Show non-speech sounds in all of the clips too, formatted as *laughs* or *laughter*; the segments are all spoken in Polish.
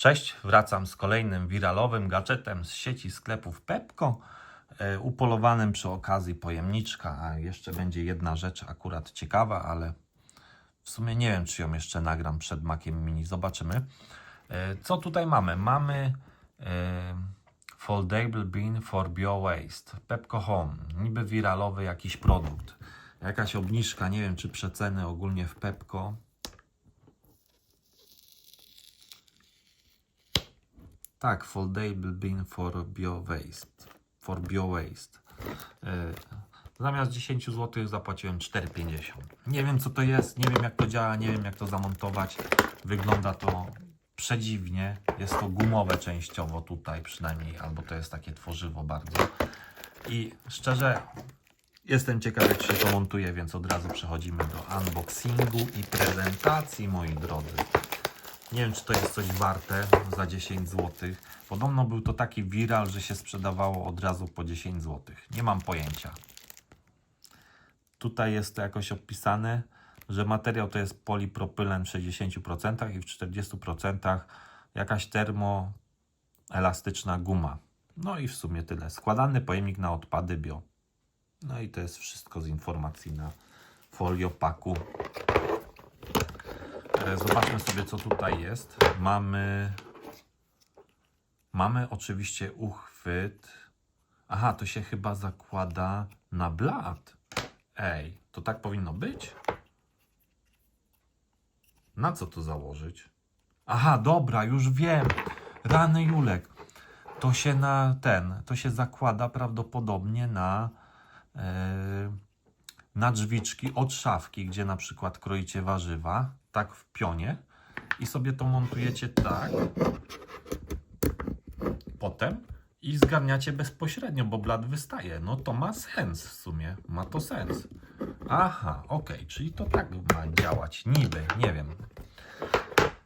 Cześć, wracam z kolejnym wiralowym gadżetem z sieci sklepów Pepko, e, upolowanym przy okazji pojemniczka, a jeszcze będzie jedna rzecz akurat ciekawa, ale w sumie nie wiem, czy ją jeszcze nagram przed Maciem Mini, zobaczymy. E, Co tutaj mamy? Mamy e, Foldable Bin for Bio Waste, Pepco Home, niby wiralowy jakiś produkt, jakaś obniżka, nie wiem, czy przeceny ogólnie w Pepco. Tak, foldable bin for bio waste. For bio waste. Yy, zamiast 10 zł zapłaciłem 4,50. Nie wiem co to jest, nie wiem jak to działa, nie wiem jak to zamontować. Wygląda to przedziwnie. Jest to gumowe częściowo tutaj przynajmniej, albo to jest takie tworzywo bardzo. I szczerze jestem ciekaw jak się to montuje, więc od razu przechodzimy do unboxingu i prezentacji moi drodzy. Nie wiem, czy to jest coś warte za 10 zł. Podobno był to taki viral, że się sprzedawało od razu po 10 zł. Nie mam pojęcia. Tutaj jest to jakoś opisane, że materiał to jest polipropylen w 60% i w 40% jakaś termoelastyczna guma. No i w sumie tyle. Składany pojemnik na odpady bio. No i to jest wszystko z informacji na foliopaku. E, Zobaczmy sobie, co tutaj jest. Mamy. Mamy oczywiście uchwyt. Aha, to się chyba zakłada na blat. Ej, to tak powinno być? Na co to założyć? Aha, dobra, już wiem. Rany Julek. To się na ten, to się zakłada prawdopodobnie na. e, na drzwiczki od szafki, gdzie na przykład kroicie warzywa, tak w pionie i sobie to montujecie tak potem i zgarniacie bezpośrednio, bo blat wystaje. No to ma sens w sumie, ma to sens. Aha, okej, czyli to tak ma działać, niby, nie wiem.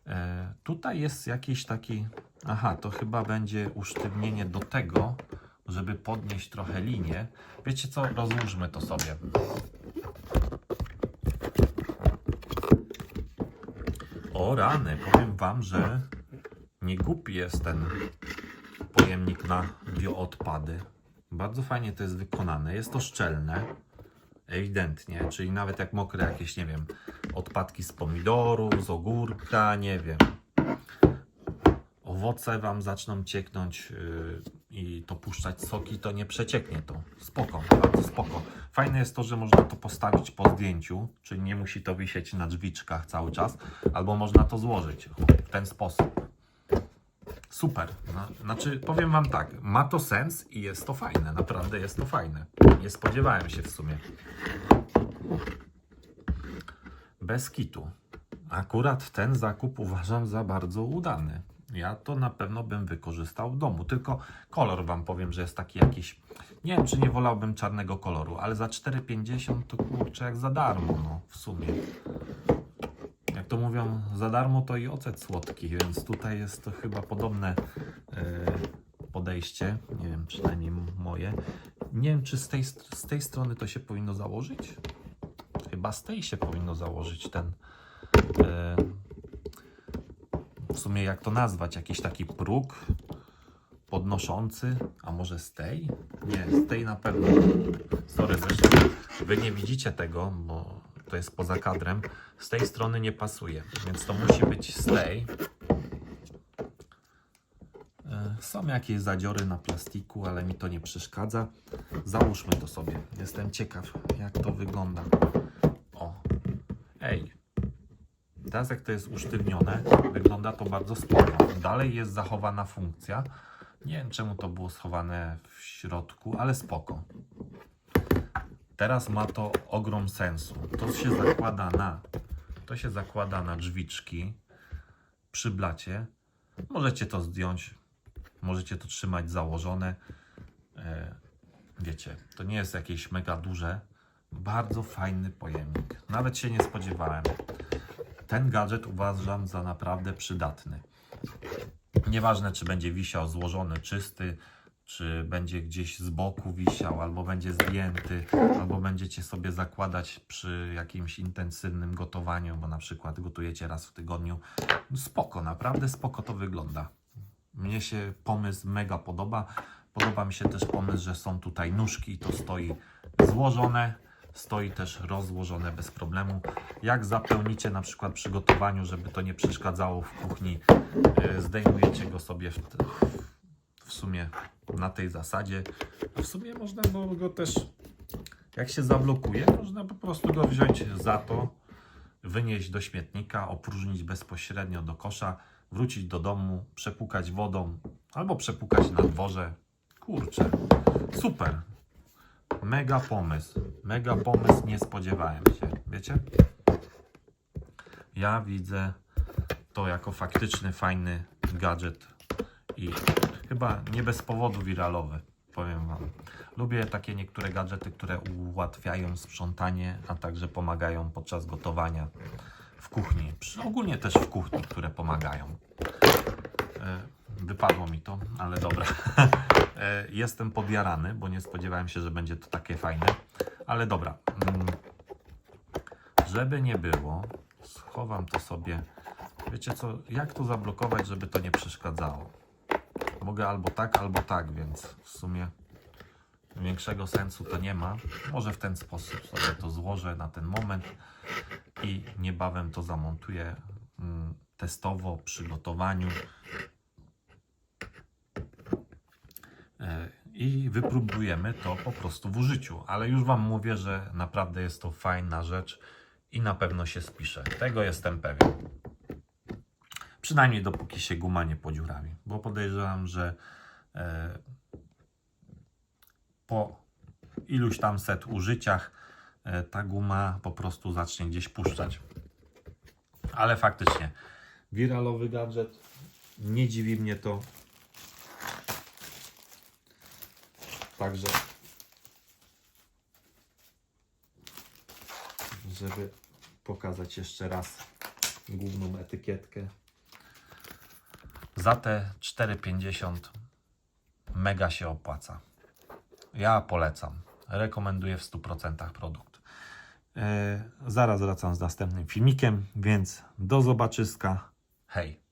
E, tutaj jest jakiś taki, aha, to chyba będzie usztywnienie do tego, żeby podnieść trochę linię. Wiecie co, rozłóżmy to sobie. O rany, powiem Wam, że nie głupi jest ten pojemnik na bioodpady. Bardzo fajnie to jest wykonane. Jest to szczelne, ewidentnie, czyli nawet jak mokre jakieś, nie wiem, odpadki z pomidoru, z ogórka, nie wiem. Owoce Wam zaczną cieknąć yy, puszczać soki, to nie przecieknie to. Spoko, bardzo spoko. Fajne jest to, że można to postawić po zdjęciu, czyli nie musi to wisieć na drzwiczkach cały czas, albo można to złożyć w ten sposób. Super. Znaczy, powiem Wam tak, ma to sens i jest to fajne, naprawdę jest to fajne. Nie spodziewałem się w sumie. Bez kitu. Akurat ten zakup uważam za bardzo udany. Ja to na pewno bym wykorzystał w domu. Tylko kolor Wam powiem, że jest taki jakiś. Nie wiem, czy nie wolałbym czarnego koloru, ale za 4,50 to kurczę jak za darmo, no w sumie. Jak to mówią, za darmo to i ocet słodki, więc tutaj jest to chyba podobne e, podejście. Nie wiem, przynajmniej moje. Nie wiem, czy z tej, z tej strony to się powinno założyć. Chyba z tej się powinno założyć ten. E, w sumie jak to nazwać? Jakiś taki próg podnoszący, a może z tej? Nie, z tej na pewno. Sorry, zresztą wy nie widzicie tego, bo to jest poza kadrem. Z tej strony nie pasuje, więc to musi być z tej. E, Są jakieś zadziory na plastiku, ale mi to nie przeszkadza. Załóżmy to sobie. Jestem ciekaw, jak to wygląda. O, ej, Teraz jak to jest usztywnione, wygląda to bardzo spoko. Dalej jest zachowana funkcja. Nie wiem czemu to było schowane w środku, ale spoko. Teraz ma to ogrom sensu. To się zakłada na to się zakłada na drzwiczki przy blacie. Możecie to zdjąć, możecie to trzymać założone. E, wiecie, to nie jest jakieś mega duże. Bardzo fajny pojemnik. Nawet się nie spodziewałem ten gadżet uważam za naprawdę przydatny. Nieważne, czy będzie wisiał złożony, czysty, czy będzie gdzieś z boku wisiał, albo będzie zdjęty, albo będziecie sobie zakładać przy jakimś intensywnym gotowaniu, bo na przykład gotujecie raz w tygodniu. Spoko, naprawdę spoko to wygląda. Mnie się pomysł mega podoba. Podoba mi się też pomysł, że są tutaj nóżki i to stoi złożone. Stoi też rozłożone bez problemu. Jak zapełnicie na przykład przy gotowaniu, żeby to nie przeszkadzało w kuchni, e, zdejmujecie go sobie w, w sumie na tej zasadzie. A w sumie można go też, jak się zablokuje, można po prostu go wziąć za to, wynieść do śmietnika, opróżnić bezpośrednio do kosza, wrócić do domu, przepukać wodą albo przepukać na dworze. Kurczę, super. Mega pomysł. Mega pomysł, nie spodziewałem się. Wiecie? Ja widzę to jako faktyczny, fajny gadżet i chyba nie bez powodu wiralowy, powiem Wam. Lubię takie niektóre gadżety, które ułatwiają sprzątanie, a także pomagają podczas gotowania w kuchni. Ogólnie też w kuchni, które pomagają. Wypadło mi to, ale dobra. *laughs* E, Jestem podjarany, bo nie spodziewałem się, że będzie to takie fajne. Ale dobra. Mm, Żeby nie było, schowam to sobie. Wiecie co, jak to zablokować, żeby to nie przeszkadzało? Mogę albo tak, albo tak, więc w sumie większego sensu to nie ma. Może w ten sposób sobie to złożę na ten moment i niebawem to zamontuję mm, testowo przy gotowaniu. E, I wypróbujemy to po prostu w użyciu. Ale już Wam mówię, że naprawdę jest to fajna rzecz i na pewno się spisze. Tego jestem pewien. Przynajmniej dopóki się guma nie podziurawi, bo podejrzewam, że e, po iluś tam set użyciach e, ta guma po prostu zacznie gdzieś puszczać. Ale faktycznie, wiralowy gadżet, nie dziwi mnie to. Także, żeby pokazać jeszcze raz główną etykietkę. Za te 4,50 mega się opłaca. Ja polecam. Rekomenduję w 100% produkt. Yy, zaraz wracam z następnym filmikiem, więc do zobaczyska. Hej!